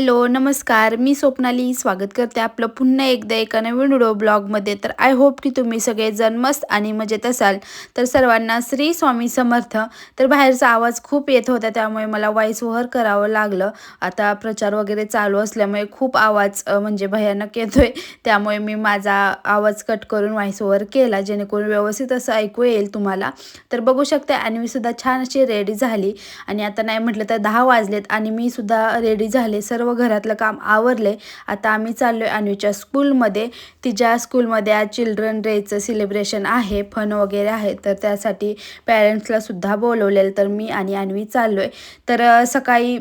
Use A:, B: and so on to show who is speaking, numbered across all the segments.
A: Hello नमस्कार. मी स्वप्नाली. स्वागत करते आपलं पुन्हा एकदा एका नवीन व्हिडिओ ब्लॉगमध्ये. तर आय होप की तुम्ही सगळेजण मस्त आणि मजेत असाल. तर सर्वांना श्री स्वामी समर्थ. तर बाहेरचा आवाज खूप येत होता त्यामुळे मला व्हॉइस ओव्हर करावं लागलं. आता प्रचार वगैरे चालू असल्यामुळे खूप आवाज म्हणजे भयानक येतोय. त्यामुळे मी माझा आवाज कट करून व्हॉइस ओव्हर केला जेणेकरून व्यवस्थित असं ऐकू येईल तुम्हाला. तर बघू शकते आणि मी सुद्धा छान अशी रेडी झाली. आणि आता नाही म्हटलं तर दहा वाजलेत आणि मी सुद्धा रेडी झाले. सर्व घरातलं काम आवरले. आता आम्ही चाललो आहे अन्वीच्या स्कूलमध्ये. तिच्या स्कूलमध्ये आज चिल्ड्रन डेचं सेलिब्रेशन आहे फन वगैरे आहे. तर त्यासाठी पॅरेंट्सलासुद्धा बोलवलेलं तर मी आणि अन्वी चाललो आहे तर सकाळी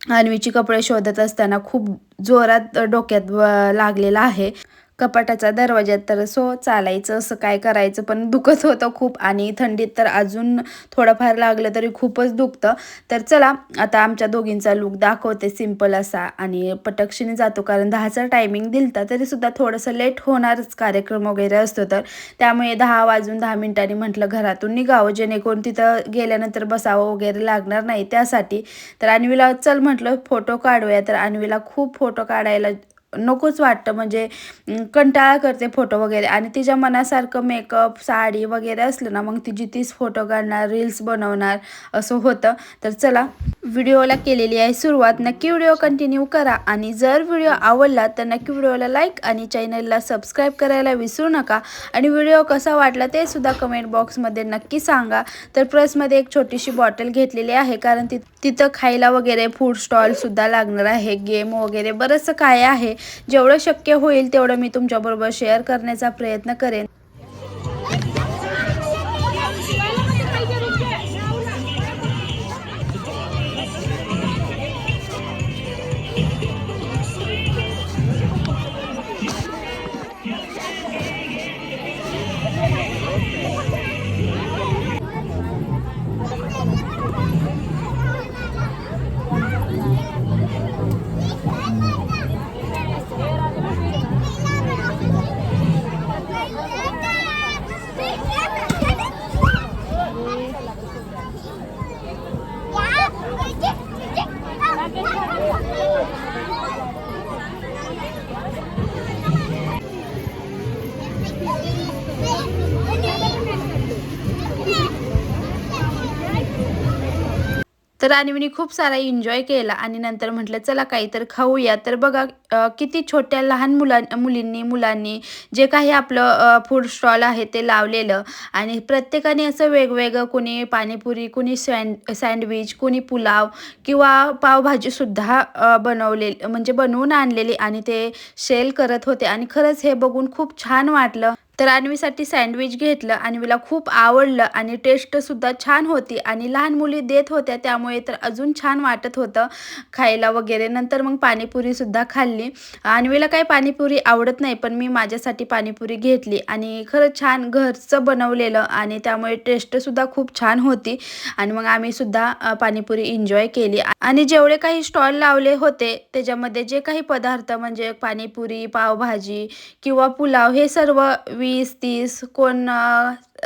A: अन्वीची कपडे शोधत असताना खूप जोरात डोक्यात लागलेला आहे. कपाटाचा दरवाजा तर सो चालायचं असं काय करायचं? पण दुखत होतं खूप आणि थंडीत तर अजून थोडंफार लागलं तरी खूपच दुखतं. तर चला आता आमच्या दोघींचा लुक दाखवते सिंपल असा आणि पटक्षिणी जातो कारण दहाचा टायमिंग दिलता तरी सुद्धा थोडंसं लेट होणारच कार्यक्रम वगैरे असतो. तर त्यामुळे दहा वाजून दहा मिनिटांनी म्हटलं घरातून निघावं जेणेकरून तिथं गेल्यानंतर बसावं वगैरे लागणार नाही त्यासाठी. तर अन्वीला चल म्हटलं फोटो काढूया. तर अन्वीला खूप फोटो काढायला नकोच वाटतं. म्हणजे कंटाळा करते फोटो वगैरे. आणि तिच्या मनासारखं मेकअप साडी वगैरे असलं ना मग तिची तीच फोटो काढणार रील्स बनवणार असं होतं. तर चला व्हिडिओला केलेली आहे सुरुवात. नक्की व्हिडिओ कंटिन्यू करा. आणि जर व्हिडिओ आवडला तर नक्की व्हिडिओला लाईक आणि चॅनलला सबस्क्राईब करायला विसरू नका. आणि व्हिडिओ कसा वाटला ते सुद्धा कमेंट बॉक्समध्ये नक्की सांगा. तर प्रेसमध्ये एक छोटीशी बॉटल घेतलेली आहे कारण ति तिथं खायला वगैरे फूड स्टॉलसुद्धा लागणार आहे. गेम वगैरे बरंचसं काय आहे. जेवढं शक्य होईल तेवढं मी तुमच्याबरोबर शेअर करण्याचा प्रयत्न करेन. तर अन्वीने खूप सारा एन्जॉय केला आणि नंतर म्हटलं चला काही तर खाऊया. तर बघा किती छोट्या लहान मुलां मुलींनी मुलांनी जे काही आपलं फूड स्टॉल आहे ते लावलेलं आणि प्रत्येकाने असं वेगवेगळं कुणी पाणीपुरी कुणी सँड सँडविच कुणी पुलाव किंवा पावभाजीसुद्धा बनवले म्हणजे बनवून आणलेली आणि ते सेल करत होते. आणि खरंच हे बघून खूप छान वाटलं. तर अन्वीसाठी सँडविच घेतलं अन्वीला खूप आवडलं आणि टेस्टसुद्धा छान होती आणि लहान मुली देत होत्या त्यामुळे तर अजून छान वाटत होतं खायला वगैरे. नंतर मग पाणीपुरीसुद्धा खाल्ली. अन्वीला काही पाणीपुरी आवडत नाही पण मी माझ्यासाठी पाणीपुरी घेतली आणि खरं छान घरचं बनवलेलं आणि त्यामुळे टेस्टसुद्धा खूप छान होती आणि मग आम्ही सुद्धा पाणीपुरी एन्जॉय केली. आणि जेवढे काही स्टॉल लावले होते त्याच्यामध्ये जे काही पदार्थ म्हणजे पाणीपुरी पावभाजी किंवा पुलाव हे सर्व वीस तीस कोण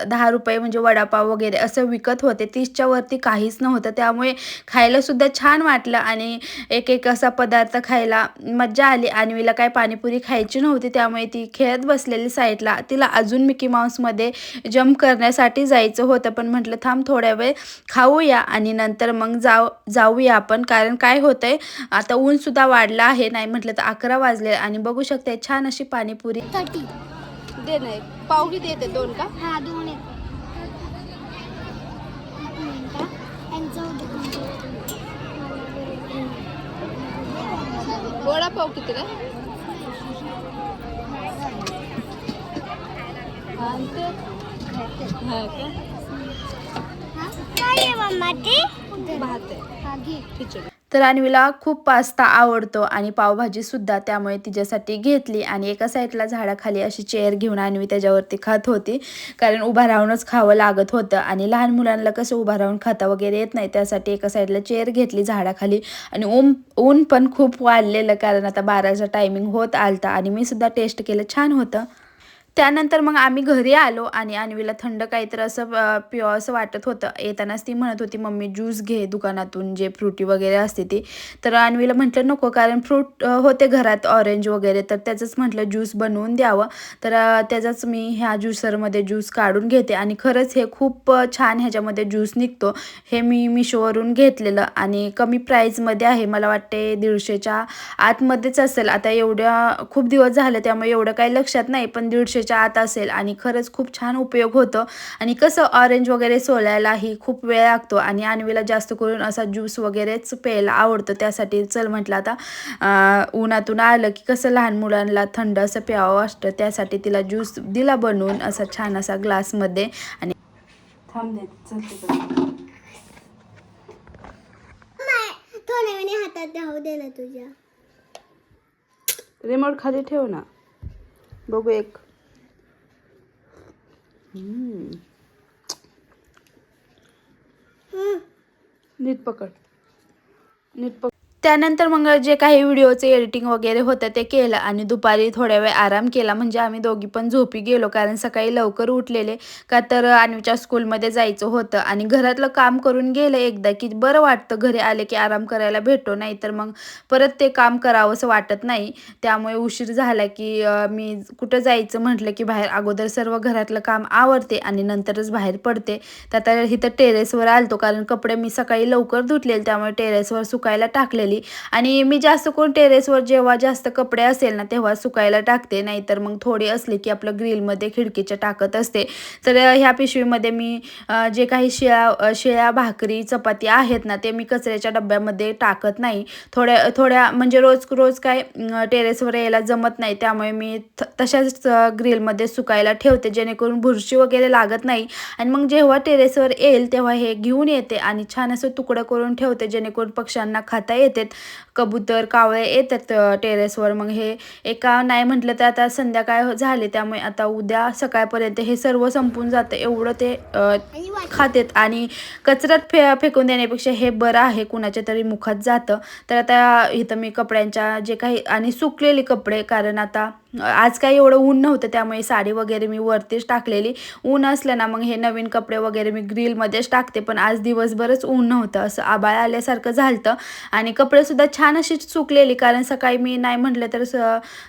A: दहा रुपये म्हणजे वडापाव वगैरे असं विकत होते. तीसच्या वरती काहीच नव्हतं. त्यामुळे खायला सुद्धा छान वाटलं आणि एक एक असा पदार्थ खायला मज्जा आली. अन्वीला काय पाणीपुरी खायची नव्हती. त्यामुळे ती खेळत बसलेली साईडला. तिला अजून मिकी माऊसमध्ये जम्प करण्यासाठी जायचं होतं. पण म्हटलं थांब थोड्या वेळ खाऊया आणि नंतर मग जाऊ जाऊया आपण. कारण काय होतंय आता ऊनसुद्धा वाढलं आहे. नाही म्हटलं तर अकरा वाजले आणि बघू शकते छान अशी पाणीपुरी दे नाही. पाव किती येते दोन का?
B: हा दोन येते दुकान.
A: वडापाव किती रे?
B: हा? काय आहे मम्मा ते?
A: भात आहे.
B: घे.
A: तर अन्वीला खूप पास्ता आवडतो आणि पावभाजीसुद्धा त्यामुळे तिच्यासाठी घेतली. आणि एका साईडला झाडाखाली अशी चेअर घेऊन अन्वी त्याच्यावरती खात होती. कारण उभा राहूनच खावं लागत होतं आणि लहान मुलांना कसं उभा राहून खाता वगैरे येत नाही त्यासाठी एका साईडला चेअर घेतली झाडाखाली. आणि ऊन ऊन पण खूप वाढलेलं कारण आता बाराचा टायमिंग होत आलता आणि मी सुद्धा टेस्ट केलं छान होतं. त्यानंतर मग आम्ही घरी आलो आणि अन्वीला थंड काहीतरी असं प्युअर असं वाटत होतं. येतानाच ती म्हणत होती मम्मी ज्यूस घे दुकानातून जे फ्रुटी वगैरे असते ती. तर अन्वीला म्हटलं नको कारण फ्रूट होते घरात ऑरेंज वगैरे. तर त्याचंच म्हटलं ज्यूस बनवून द्यावं. तर त्याचाच मी ह्या ज्युसरमध्ये ज्यूस काढून घेते आणि खरंच हे खूप छान ह्याच्यामध्ये ज्यूस निघतो. हे मी मिशोवरून घेतलेलं आणि कमी प्राईजमध्ये आहे. मला वाटते दीडशेच्या आतमध्येच असेल. आता एवढ्या खूप दिवस झाले त्यामुळे एवढं काही लक्षात नाही पण दीडशे दीडशेच्या आत असेल आणि खरंच खूप छान उपयोग होतो. आणि कसं ऑरेंज वगैरे सोलायलाही खूप वेळ लागतो आणि आणवीला जास्त करून असा ज्यूस वगैरेच प्यायला आवडतो. त्यासाठी चल म्हटलं आता उन्हातून आलं की कसं लहान मुलांना थंड असं प्यावं वाटतं. त्यासाठी तिला ज्यूस दिला बनवून असा छान असा ग्लासमध्ये आणि चल रिमोट खाली ठेव ना. बघू एक. नीट पकड. नीट पकड. त्यानंतर मग जे काही व्हिडिओचे एडिटिंग वगैरे होतं ते केलं आणि दुपारी थोड्या वेळ आराम केला. म्हणजे आम्ही दोघी पण झोपी गेलो कारण सकाळी लवकर उठलेले का तर अन्वीच्या स्कूलमध्ये जायचं होतं आणि घरातलं काम करून गेलं एकदा की बरं वाटतं घरी आले की आराम करायला भेटतो नाही तर मग परत ते काम करावंसं वाटत नाही. त्यामुळे उशीर झाला की मी कुठं जायचं म्हटलं की बाहेर अगोदर सर्व घरातलं काम आवडते आणि नंतरच बाहेर पडते. तर आता इथं टेरेसवर आलतो कारण कपडे मी सकाळी लवकर धुतलेले त्यामुळे टेरेसवर सुकायला टाकलेले आणि मी जास्त करून टेरेसवर जेव्हा जास्त कपडे असेल ना तेव्हा सुकायला टाकते. नाहीतर मग थोडी असली की आपलं ग्रिलमध्ये खिडकीच्या टाकत असते. तर ह्या पिशवीमध्ये मी जे काही शिळ्या शिळ्या भाकरी चपाती आहेत ना ते मी कचऱ्याच्या डब्यामध्ये टाकत नाही. थोड्या थोड्या म्हणजे रोज रोज काय टेरेसवर यायला जमत नाही. त्यामुळे मी तशाच ग्रिलमध्ये सुकायला ठेवते जेणेकरून बुरशी वगैरे लागत नाही. आणि मग जेव्हा टेरेसवर येईल तेव्हा हे घेऊन येते आणि छान असं तुकडं करून ठेवते जेणेकरून पक्ष्यांना खाता येते. कबूतर कावळे येतात टेरेसवर मग हे एका नाही म्हटलं तर आता संध्याकाळ झाले. त्यामुळे आता उद्या सकाळपर्यंत हे सर्व संपून जातं. एवढं ते खातेत आणि कचऱ्यात फे फेकून देण्यापेक्षा हे बरं आहे. कुणाच्या तरी मुखात जातं. तर आता इथं मी कपड्यांच्या जे काही आणि सुकलेले कपडे कारण आता आज काही एवढं ऊन नव्हतं त्यामुळे साडी वगैरे मी वरतीच टाकलेली. ऊन असलं ना मग हे नवीन कपडे वगैरे मी ग्रिलमध्येच टाकते पण आज दिवसभरच ऊन नव्हतं. असं आबाळ आल्यासारखं झालं आणि कपडेसुद्धा छान अशी सुकलेली कारण सकाळी मी नाही म्हटलं तर स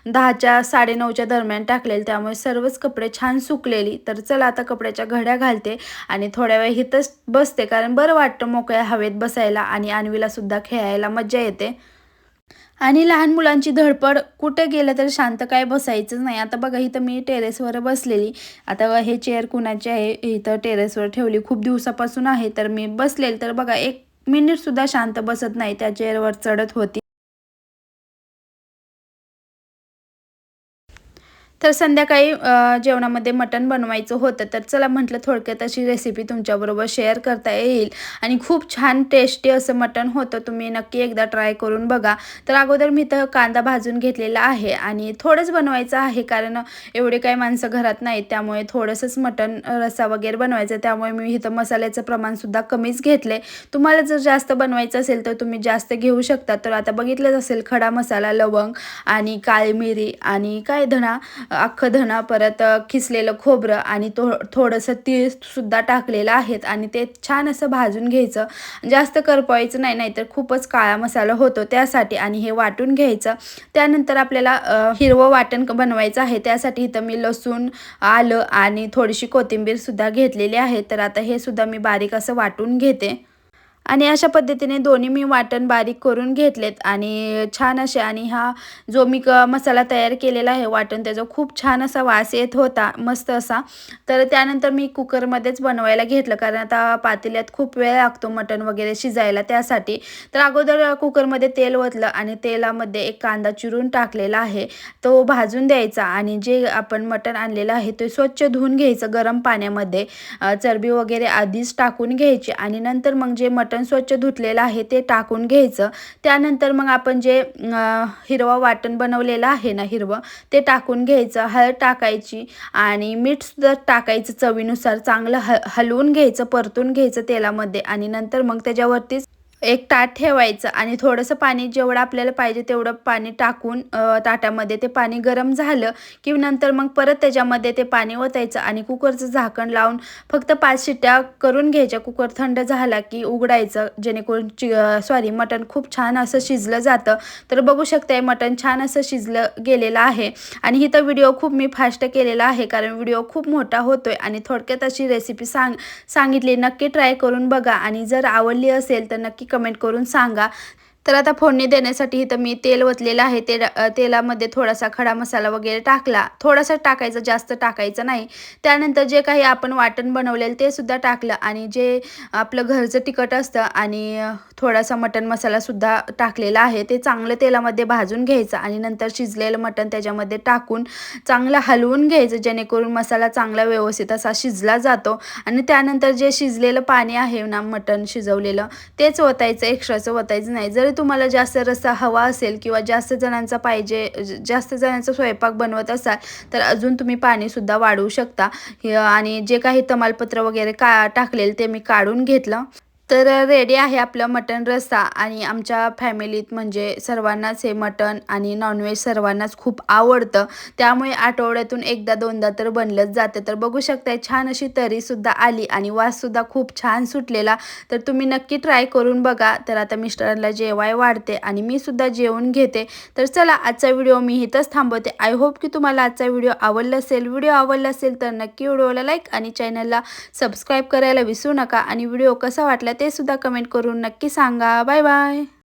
A: दहाच्या साडेनऊच्या दरम्यान टाकलेली. त्यामुळे सर्वच कपडे छान सुकलेली. तर चला आता कपड्याच्या घड्या घालते आणि थोड्या वेळ इथंच बसते कारण बरं वाटतं मोकळ्या हवेत बसायला आणि आणवीलासुद्धा खेळायला मज्जा येते. आणि लहान मुलांची धडपड कुठे गेलं तर शांत काय बसायचंच नाही. आता बघा इथं मी टेरेसवर बसलेली. आता हे चेअर कुणाची आहे? इथं टेरेसवर ठेवली. खूप दिवसापासून आहे तर मी बसलेली. तर बघा एक मिनिटसुद्धा शांत बसत नाही. त्या चेअरवर चढत होती. तर संध्याकाळी जेवणामध्ये मटण बनवायचं होतं तर चला म्हटलं थोडक्यात अशी रेसिपी तुमच्याबरोबर शेअर करता येईल. आणि खूप छान टेस्टी असं मटण होतं तुम्ही नक्की एकदा ट्राय करून बघा. तर अगोदर मी तर कांदा भाजून घेतलेला आहे आणि थोडंच बनवायचं आहे कारण एवढे काही माणसं घरात नाहीत त्यामुळे थोडंसंच मटण रसा रस्सा वगैरे बनवायचं त्यामुळे मी इथं मसाल्याचं प्रमाणसुद्धा कमीच घेतले तुम्हाला जर जास्त बनवायचं असेल तर तुम्ही जास्त घेऊ शकता. तर आता बघितलंच असेल खडा मसाला लवंग आणि काळी मिरी आणि काय धणा अख्खं धना परत खिसलेलं खोबरं आणि तो थोडंसं तीळसुद्धा टाकलेलं आहेत आणि ते छान असं भाजून घ्यायचं. जास्त करपवायचं नाही नाहीतर खूपच काळा मसाला होतो त्यासाठी आणि हे वाटून घ्यायचं. त्यानंतर आपल्याला हिरवं वाटण बनवायचं आहे. त्यासाठी इथं मी लसूण आलं आणि थोडीशी कोथिंबीरसुद्धा घेतलेली आहे. तर आता हे सुद्धा मी बारीक असं वाटून घेते. आणि अशा पद्धतीने दोन्ही मी वाटण बारीक करून घेतलेत. आणि छान असे आणि हा जो मी क मसाला तयार केलेला आहे वाटण त्याचा खूप छान असा वास येत होता मस्त असा. तर त्यानंतर मी कुकरमध्येच बनवायला घेतलं कारण आता पातेल्यात खूप वेळ लागतो मटण वगैरे शिजायला त्यासाठी. तर अगोदर कुकरमध्ये तेल ओतलं आणि तेलामध्ये एक कांदा चिरून टाकलेला आहे तो भाजून द्यायचा आणि जे आपण मटण आणलेलं आहे ते स्वच्छ धुवून घ्यायचं गरम पाण्यामध्ये. चरबी वगैरे आधीच टाकून घ्यायची आणि नंतर मग जे मटण वाटण स्वच्छ धुतलेलं आहे ते टाकून घ्यायचं. त्यानंतर मग आपण जे हिरवं वाटण बनवलेलं आहे ना हिरवं ते टाकून घ्यायचं. हळद टाकायची आणि मीठसुद्धा टाकायचं चवीनुसार. चांगलं ह हलवून घ्यायचं परतून घ्यायचं तेलामध्ये आणि नंतर मग त्याच्यावरतीच एक ताट ठेवायचं आणि थोडंसं पाणी जेवढं आपल्याला पाहिजे तेवढं पाणी टाकून ताटामध्ये ते पाणी गरम झालं की नंतर मग परत त्याच्यामध्ये ते पाणी ओतायचं आणि कुकरचं झाकण लावून फक्त पाच शिट्ट्या करून घ्यायच्या. कुकर थंड झाला की उघडायचं. जेणेकरून चि सॉरी मटण खूप छान असं शिजलं जातं. तर बघू शकताय मटण छान असं शिजलं गेलेलं आहे आणि इथं व्हिडिओ खूप मी फास्ट केलेला आहे कारण व्हिडिओ खूप मोठा होतोय आणि थोडक्यात अशी रेसिपी सांग सांगितली नक्की ट्राय करून बघा आणि जर आवडली असेल तर नक्की कमेंट करून सांगा. तर आता फोडणी देण्यासाठी इथं मी तेल ओतलेलं आहे. ते तेलामध्ये थोडासा खडा मसाला वगैरे टाकला. थोडासा टाकायचा जास्त टाकायचं नाही. त्यानंतर जे काही आपण वाटण बनवलेलं ते सुद्धा टाकलं आणि जे आपलं घरचं तिखट असतं आणि थोडासा मटण मसालासुद्धा टाकलेला आहे ते चांगलं तेलामध्ये भाजून घ्यायचं आणि नंतर शिजलेलं मटण त्याच्यामध्ये टाकून चांगलं हलवून घ्यायचं जेणेकरून मसाला चांगला व्यवस्थित असा शिजला जातो. आणि त्यानंतर जे शिजलेलं पाणी आहे ना मटण शिजवलेलं तेच ओतायचं एक्स्ट्राचं ओतायचं नाही. जर तुम्हाला जास्त रस्सा हवा असेल किंवा जास्त जणांचा पाहिजे जास्त जणांचा स्वयंपाक बनवत असाल तर अजून तुम्ही पाणीसुद्धा वाढवू शकता. आणि जे काही तमालपत्र वगैरे का टाकलेलं ते मी काढून घेतलं. तर रेडी आहे आपलं मटण रस्सा आणि आमच्या फॅमिलीत म्हणजे सर्वांनाच हे मटण आणि नॉनव्हेज सर्वांनाच खूप आवडतं. त्यामुळे आठवड्यातून एकदा दोनदा तर बनलंच जातं. तर बघू शकताय छान अशी तरीसुद्धा आली आणि वाससुद्धा खूप छान सुटलेला. तर तुम्ही नक्की ट्राय करून बघा. तर आता मिस्टरांना जेवाय वाढते आणि मी सुद्धा जेवून घेते. तर चला आजचा व्हिडिओ मी इथंच थांबवते. आय होप की तुम्हाला आजचा व्हिडिओ आवडला असेल. व्हिडिओ आवडला असेल तर नक्की व्हिडिओला लाईक आणि चॅनलला सबस्क्राईब करायला विसरू नका. आणि व्हिडिओ कसा वाटला ते सुद्धा कमेंट करून नक्की सांगा. Bye bye